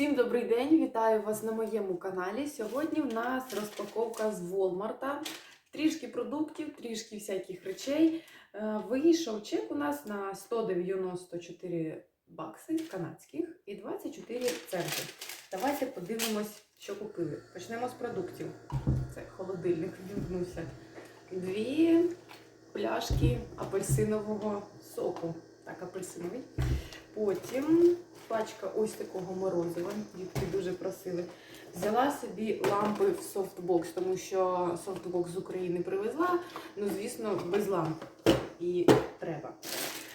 Всім добрий день! Вітаю вас на моєму каналі. Сьогодні в нас розпаковка з Walmart. Трішки продуктів, трішки всяких речей. Е, Вийшов чек у нас на 194 бакси канадських і 24 центи. Давайте подивимось, що купили. Почнемо з продуктів. Це холодильник вімкнувся. Дві пляшки апельсинового соку. Так, апельсиновий. Потім пачка ось такого морозива. Дітки дуже просили. Взяла собі лампи в софтбокс, тому що софтбокс з України привезла. Ну, звісно, без ламп. І треба.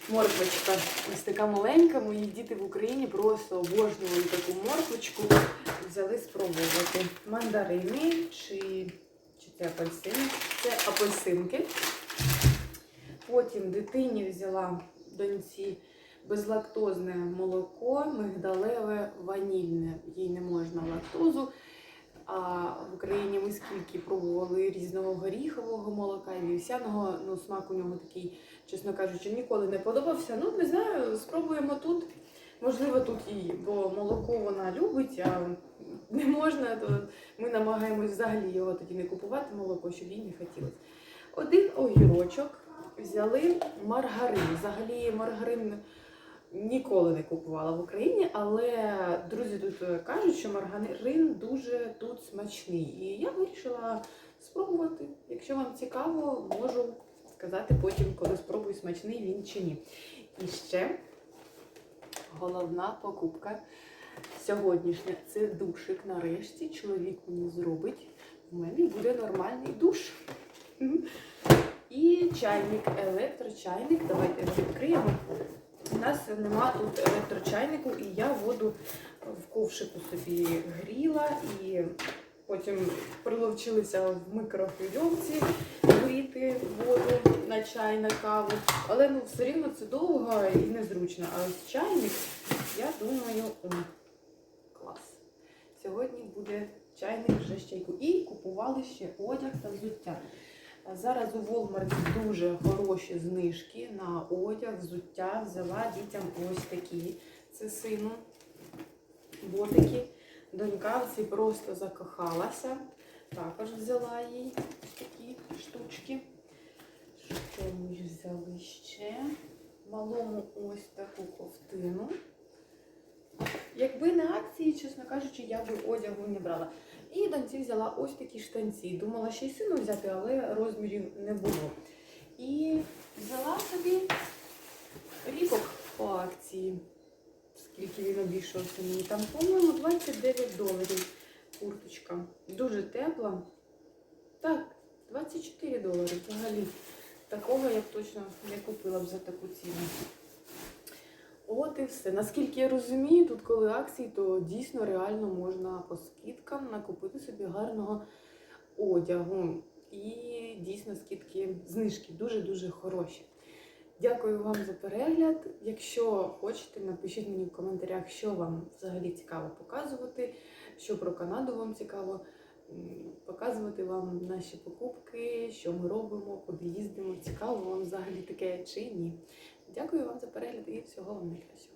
Морквочка ось така маленька. Мої діти в Україні просто обожнювали таку морквочку. Взяли спробувати. Мандарини чи, чи це апельсини? Це апельсинки. Потім дитині взяла доньці безлактозне молоко, мигдалеве, ванільне. Їй не можна лактозу. А в Україні ми скільки пробували різного горіхового молока і вівсяного, ну смак у нього такий, чесно кажучи, ніколи не подобався. Ну, не знаю, спробуємо тут. Можливо, тут і, бо молоко вона любить, а не можна, то ми намагаємось взагалі його тоді не купувати, молоко, щоб їй не хотілося. Один огірочок взяли маргарин. Взагалі маргарин ніколи не купувала в Україні, але друзі тут кажуть, що маргарин дуже тут смачний. І я вирішила спробувати. Якщо вам цікаво, можу сказати потім, коли спробую смачний він чи ні. І ще головна покупка сьогоднішня це душик. Нарешті чоловік мені зробить. У мене буде нормальний душ. І чайник, електрочайник. Давайте відкриємо. Нас нема тут електрочайнику, і я воду в ковшику собі гріла і потім приловчилися в микрохвильовці гріти воду на чай, на каву. Але ну все рівно це довго і незручно. А ось чайник, я думаю, клас. Сьогодні буде чайник вже з чайку. І купували ще одяг та взуття. Зараз у Walmart дуже хороші знижки на одяг, взуття. Взяла дітям ось такі. Це сину ботики. Донька в ці просто закохалася. Також взяла їй ось такі штучки. Що ми взяли ще? Малому ось таку ковтину. Якби не акції, чесно кажучи, я би одягу не брала. І доньці взяла ось такі штанці. Думала ще й сину взяти, але розмірів не було. І взяла собі рібок по акції. Скільки він обійшовся мені. Там, по-моєму, 29 доларів курточка. Дуже тепла. Так, 24 долари взагалі. Такого я б точно не купила б за таку ціну. От і все. Наскільки я розумію, тут коли акції, то дійсно реально можна по скидкам накупити собі гарного одягу. І дійсно скидки, знижки дуже-дуже хороші. Дякую вам за перегляд. Якщо хочете, напишіть мені в коментарях, що вам взагалі цікаво показувати, що про Канаду вам цікаво показувати вам наші покупки, що ми робимо, куди їздимо. Цікаво вам взагалі таке чи ні. Дякую вам за перегляд і всього вам найкращого.